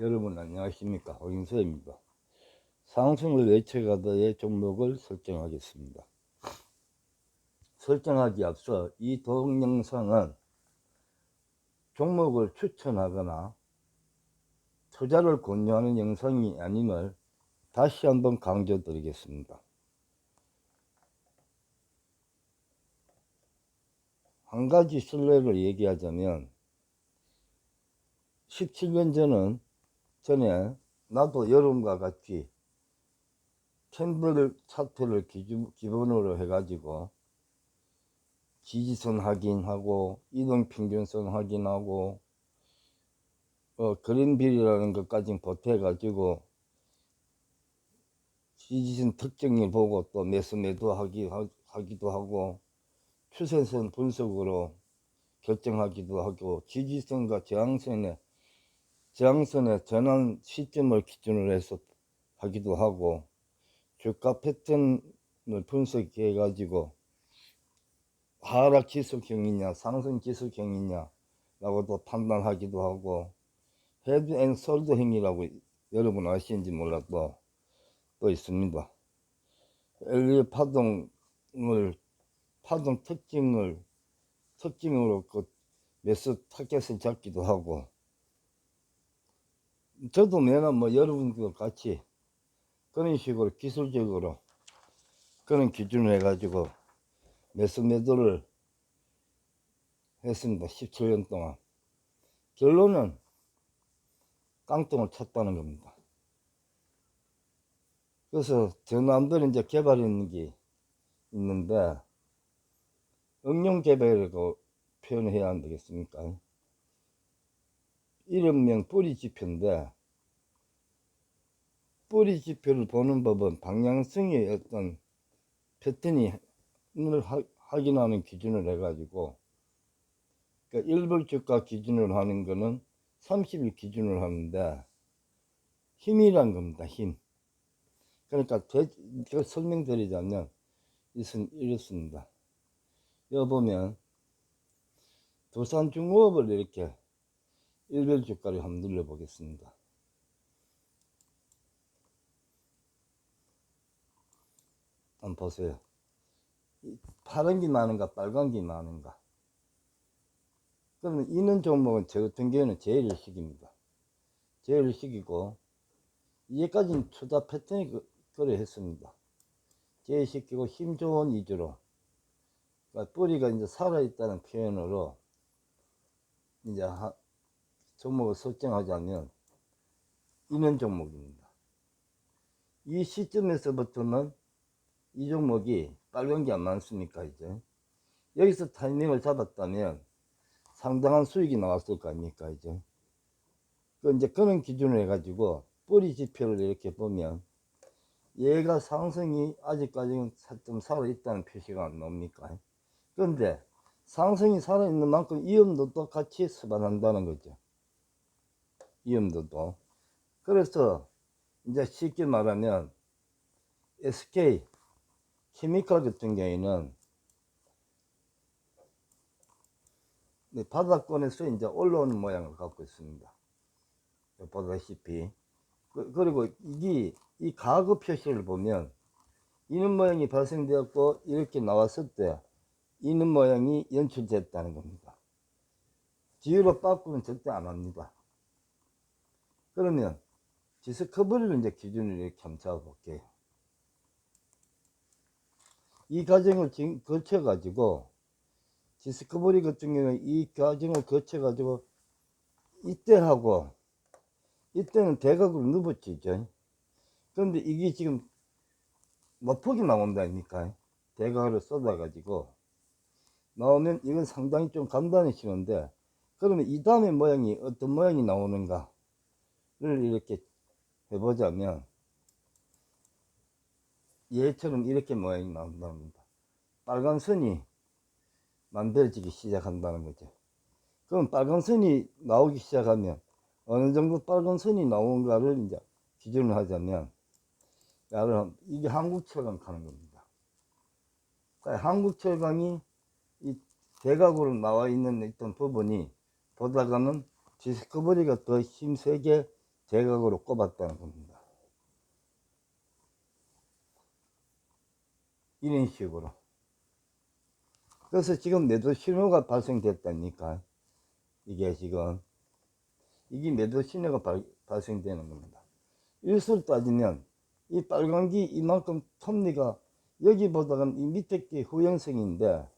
여러분 안녕하십니까 허인서입니다. 상승을 외쳐가다의 종목을 설정하겠습니다. 설정하기 앞서 이 동영상은 종목을 추천하거나 투자를 권유하는 영상이 아님을 다시 한번 강조드리겠습니다. 한 가지 신뢰를 얘기하자면 17년 전은 전에 나도 여러분과 같이 캔들 차트를 기준, 기본으로 해가지고 지지선 확인하고 이동평균선 확인하고 어, 그린빌이라는 것까지 보태가지고 지지선 특징을 보고 또 매수 매도 하기 하기도 하고 추세선 분석으로 결정하기도 하고 지지선과 저항선의 저항선의 전환 시점을 기준으로 해서 하기도 하고 주가 패턴을 분석해 가지고 하락 지속형이냐 상승 지속형이냐 라고도 판단하기도 하고 헤드 앤 솔드 행위라고 여러분 아시는지 몰라도 또 있습니다. 엘리어 파동을 파동 특징을 특징으로 그 매수 타겟을 잡기도 하고 저도 매나 뭐 여러분과 같이 그런 식으로 기술적으로 그런 기준을 해가지고 매수 매도를 했습니다. 17년 동안. 결론은 깡통을 쳤다는 겁니다. 그래서 저 남들은 이제 개발하는 게 있는데 응용 개발이라고 표현해야 안 되겠습니까? 이름명 뿌리 지표인데 뿌리 지표를 보는 법은 방향성의 어떤 패턴이 을 확인하는 기준을 해가지고 그러니까 일벌 주가 기준으로 하는 거는 30일 기준으로 하는데 힘이란 겁니다 힘. 그러니까 되, 제가 설명드리자면 이것은 이렇습니다. 여기 보면 도산중공업을 이렇게 일별 주가를 한번 눌러 보겠습니다. 한번 보세요. 파란 게 많은가 빨간 게 많은가. 그러면 이는 종목은 저 같은 경우는 제일식입니다. 제일식이고 이제까지는 투자 패턴이 그, 그래 했습니다. 제일시키고 힘 좋은 위주로. 그러니까 뿌리가 이제 살아있다는 표현으로 이제 하, 종목을 설정하자면 이는 종목입니다. 이 시점에서부터는 이 종목이 빨간 게 안 많습니까 이제? 여기서 타이밍을 잡았다면 상당한 수익이 나왔을 거 아닙니까 이제? 그 이제 그런 기준을 해 가지고 뿌리 지표를 이렇게 보면 얘가 상승이 아직까지는 좀 살아있다는 표시가 안 나옵니까? 그런데 상승이 살아있는 만큼 위험도도 같이 수반한다는 거죠 위험도도 그래서 이제 쉽게 말하면 SK 케미칼 같은 경우에는 바닥권에서 이제 올라오는 모양을 갖고 있습니다. 보다시피 그, 그리고 이게 이 가구 표시를 보면 이는 모양이 발생되었고 이렇게 나왔을 때 이는 모양이 연출됐다는 겁니다. 뒤로 빠꾸는 절대 안 합니다. 그러면 디스커버리를 이제 기준으로 이렇게 감싸 볼게요. 이 과정을 거쳐 가지고 디스커버리 같은 경우에 이 과정을 거쳐 가지고 이때하고 이때는 대각으로 누버치죠 그런데 이게 지금 머폭이 나온다 아닙니까 대각으로 쏟아 가지고 나오면 이건 상당히 좀 간단해지는데 그러면 이 다음에 모양이 어떤 모양이 나오는가를 이렇게 해보자면 얘처럼 이렇게 모양이 나온답니다. 빨간 선이 만들어지기 시작한다는 거죠. 그럼 빨간 선이 나오기 시작하면 어느 정도 빨간 선이 나온가를 이제 기준을 하자면 야를 이게 한국철강 가는 겁니다. 한국철강이 이 대각으로 나와 있는 어떤 부분이 보다가는 디스커버리가 더 힘세게 제각으로 꼽았다는 겁니다. 이런 식으로. 그래서 지금 매도 신호가 발생됐다니까. 이게 지금, 이게 매도 신호가 발, 발생되는 겁니다. 일수를 따지면, 이 빨간기 이만큼 톱니가 여기 보다는 이 밑에 게 후행성인데,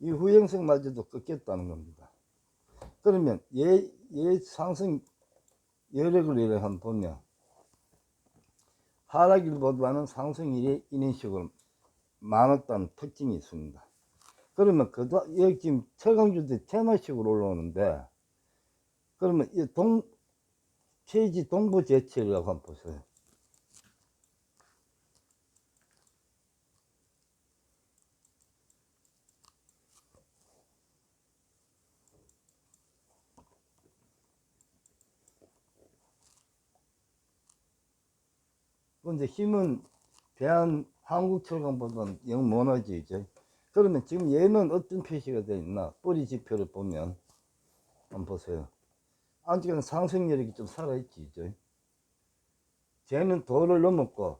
이 후행성마저도 꺾였다는 겁니다. 그러면 얘, 얘 상승 여력을 이렇게 한번 보면, 하락일보다는 상승일이 이런 식으로 많았다는 특징이 있습니다. 그러면 그, 다- 여기 지금 철강주도 테마식으로 올라오는데, 그러면 이 동, KG 동부 제철이라고 한번 보세요. 근데 힘은 대한 한국철강보다는 영 못하지, 이제. 그러면 지금 얘는 어떤 표시가 되어 있나? 뿌리 지표를 보면, 한번 보세요. 아직은 상승력이 좀 살아있지, 이제. 쟤는 도를 넘었고,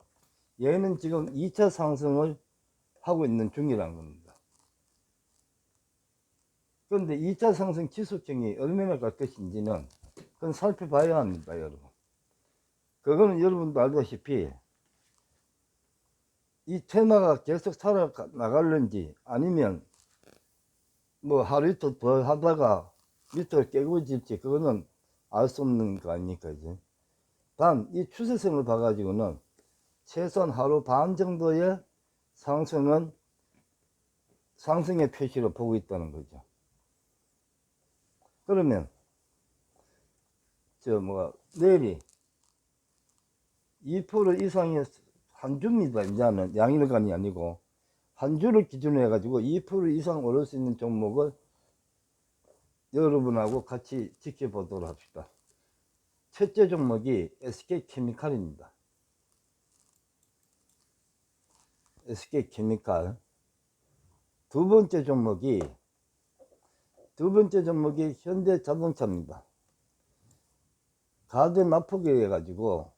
얘는 지금 2차 상승을 하고 있는 중이라는 겁니다. 그런데 2차 상승 지속성이 얼마나 갈 것인지는, 그건 살펴봐야 합니다, 여러분. 그거는 여러분도 알다시피 이 테마가 계속 살아나갈는지 아니면 뭐 하루 이틀 더 하다가 밑으로 깨고 질지 그거는 알 수 없는 거 아닙니까 이제? 단 이 추세선을 봐가지고는 최소한 하루 반 정도의 상승은 상승의 표시로 보고 있다는 거죠. 그러면 저 뭐가 내일이 2% 이상의 한 주입니다. 이제는 양일간이 아니고 한 주를 기준으로 해가지고 2% 이상 오를 수 있는 종목을 여러분하고 같이 지켜보도록 합시다. 첫째 종목이 SK케미칼입니다. SK케미칼. 두 번째 종목이 두 번째 종목이 현대자동차입니다. 가드 납폭에 해가지고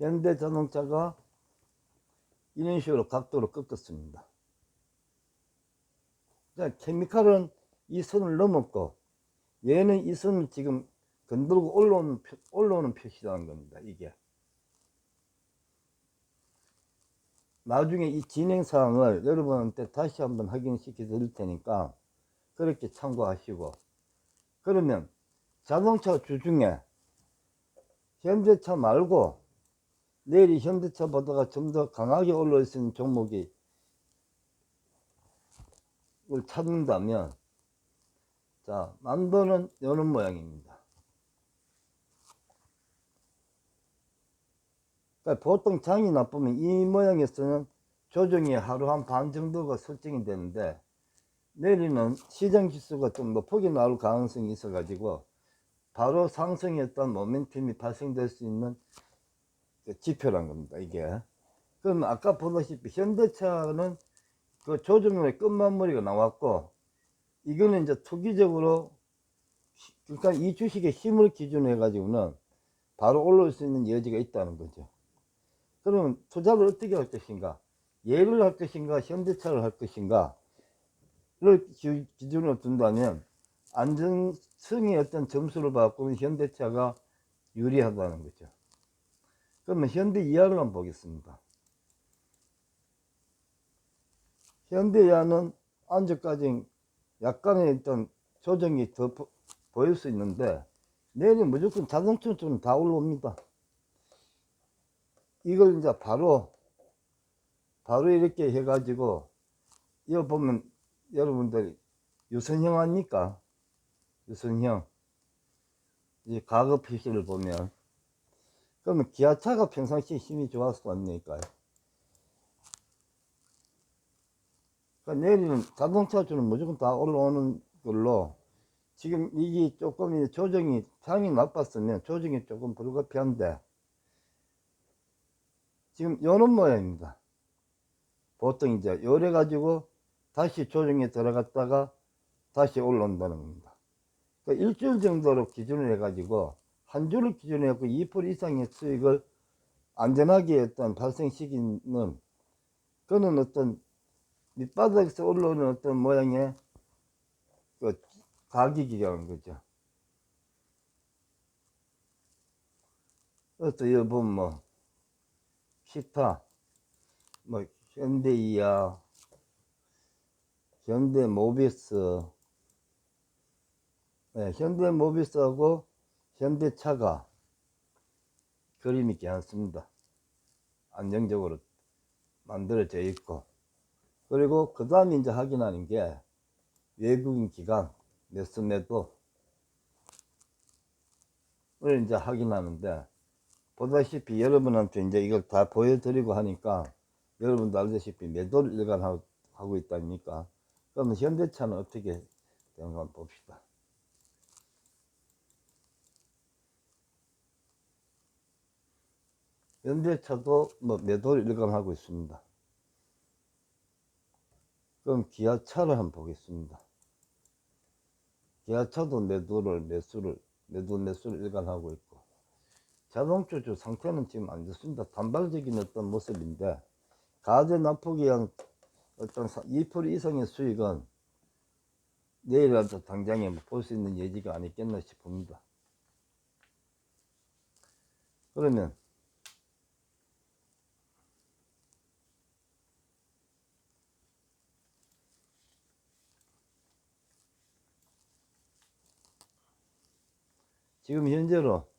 현대자동차가 이런 식으로 각도를 꺾었습니다. 자, 케미칼은 이 선을 넘었고 얘는 이 선을 지금 건들고 올라오는, 표- 올라오는 표시라는 겁니다. 이게. 나중에 이 진행 사항을 여러분한테 다시 한번 확인시켜 드릴 테니까 그렇게 참고하시고 그러면 자동차 주중에 현대차 말고 내일이 현대차보다가 좀 더 강하게 올라올 수 있는 종목이 을 찾는다면 자 만도는 이런 모양입니다. 그러니까 보통 장이 나쁘면 이 모양에서는 조정이 하루 한 반 정도가 설정이 되는데 내일은 시장 지수가 좀 높게 나올 가능성이 있어 가지고 바로 상승했던 모멘텀이 발생될 수 있는 그 지표란 겁니다, 이게. 그럼 아까 보다시피 현대차는 그 조정의 끝마무리가 나왔고, 이거는 이제 투기적으로, 시- 그러니까 이 주식의 힘을 기준으로 해가지고는 바로 올라올 수 있는 여지가 있다는 거죠. 그러면 투자를 어떻게 할 것인가? 얘를 할 것인가? 현대차를 할 것인가? 를 기- 기준으로 둔다면, 안전성의 어떤 점수를 받고는 현대차가 유리하다는 거죠. 그러면 현대 이하를 한번 보겠습니다. 현대야는 안저까지 약간의 어떤 조정이 더 보- 보일 수 있는데 내일은 무조건 자동차 쪽은 다 올라옵니다. 이걸 이제 바로 바로 이렇게 해가지고 이거 보면 여러분들 유선형 아닙니까? 유선형 이 과거 표시를 보면 그러면 기아차가 평상시에 힘이 좋아서 왔으니까요. 그러니까 내일은 자동차 주는 무조건 다 올라오는 걸로 지금 이게 조금 조정이 상이 나빴으면 조정이 조금 불가피한데 지금 요런 모양입니다. 보통 이제 요래 가지고 다시 조정에 들어갔다가 다시 올라온다는 겁니다. 그러니까 일주일 정도로 기준을 해 가지고 한 주를 기준으로 해서 2% 이상의 수익을 안전하게 어떤 발생시키는 그는 어떤 밑바닥에서 올라오는 어떤 모양의 그 가격이라는 거죠. 또 여기 보면 뭐 기타 뭐 현대이야 현대모비스 네, 현대모비스하고 현대차가 그림이 괜찮습니다. 안정적으로 만들어져 있고 그리고 그 다음에 이제 확인하는 게 외국인 기관 매수 매도 을 이제 확인하는데 보다시피 여러분한테 이제 이걸 다 보여드리고 하니까 여러분도 알다시피 매도를 일관하고 하고 있다니까 그러면 현대차는 어떻게 되는가 봅시다. 현대차도 뭐 매도를 일관하고 있습니다. 그럼 기아차를 한번 보겠습니다. 기아차도 매도를 매수를 매도 매수를 일관하고 있고 자동차주 상태는 지금 안 좋습니다. 단발적인 어떤 모습인데 가계 납폭이 한 어떤 2% 이상의 수익은 내일이라도 당장에 뭐볼수 있는 예지가 아니겠나 싶습니다. 그러면 지금 현재로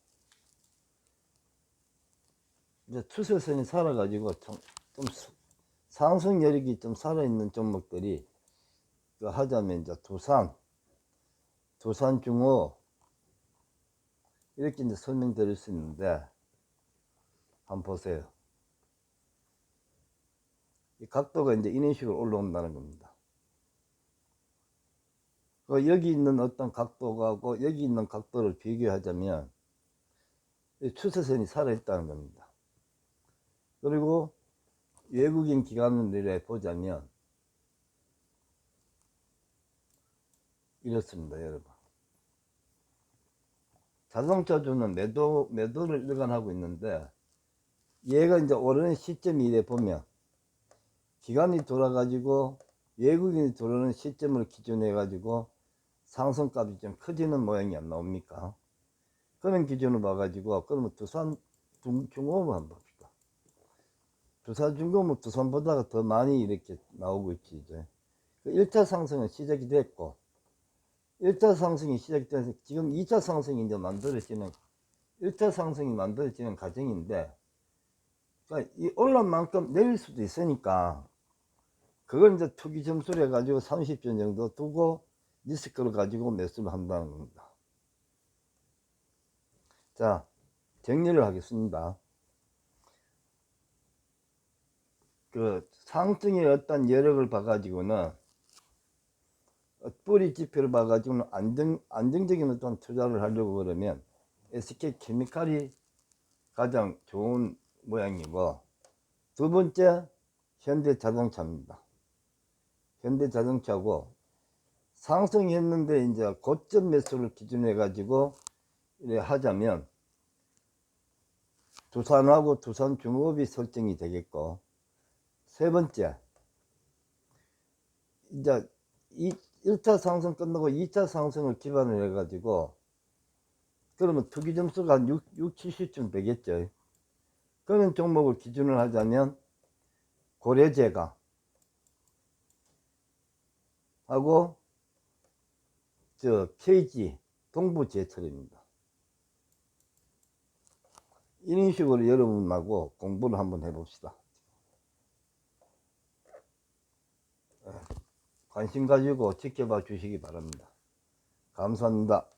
이제 추세선이 살아가지고 좀, 좀 수- 상승 여력이 좀 살아있는 종목들이 그 하자면 이제 두산, 두산 중호 이렇게 이제 설명드릴 수 있는데 한번 보세요. 이 각도가 이제 이런 식으로 올라온다는 겁니다. 그 여기 있는 어떤 각도하고 여기 있는 각도를 비교하자면 이 추세선이 살아있다는 겁니다. 그리고 외국인 기관들에 보자면 이렇습니다, 여러분. 자동차주는 매도, 매도를 일관하고 있는데 얘가 이제 오르는 시점이 이래 보면 기간이 돌아가지고 외국인이 들어오는 시점을 기준해 가지고 상승값이 좀 커지는 모양이 안 나옵니까? 그런 기준을 봐가지고 그러면 두산 중- 중공업을 한번 봅시다. 두산 중공업 두산보다가 더 많이 이렇게 나오고 있지 이제. 그 1차 상승은 시작이 됐고 1차 상승이 시작이 돼서 지금 2차 상승이 이제 만들어지는 1차 상승이 만들어지는 과정인데 그러니까 이 올란 만큼 내릴 수도 있으니까 그걸 이제 투기 점수를 해가지고 30점 정도 두고 리스크를 가지고 매수를 한다는 겁니다. 자, 정리를 하겠습니다. 그 상승의 어떤 여력을 봐가지고는 뿌리 지표를 봐가지고는 안정, 안정적인 어떤 투자를 하려고 그러면 SK 케미칼이 가장 좋은 모양이고 두 번째 현대 자동차입니다. 현대 자동차고 상승했는데 이제 고점 매수를 기준해 가지고 하자면 두산하고 두산 중업이 설정이 되겠고 세 번째 이제 이 1차 상승 끝나고 2차 상승을 기반으로 해 가지고 그러면 투기 점수가 한 6, 6 70쯤 되겠죠. 그런 종목을 기준으로 하자면 고려제가 하고 저 KG 동부제철입니다. 이런 식으로 여러분하고 공부를 한번 해봅시다. 예, 관심 가지고 지켜봐 주시기 바랍니다. 감사합니다.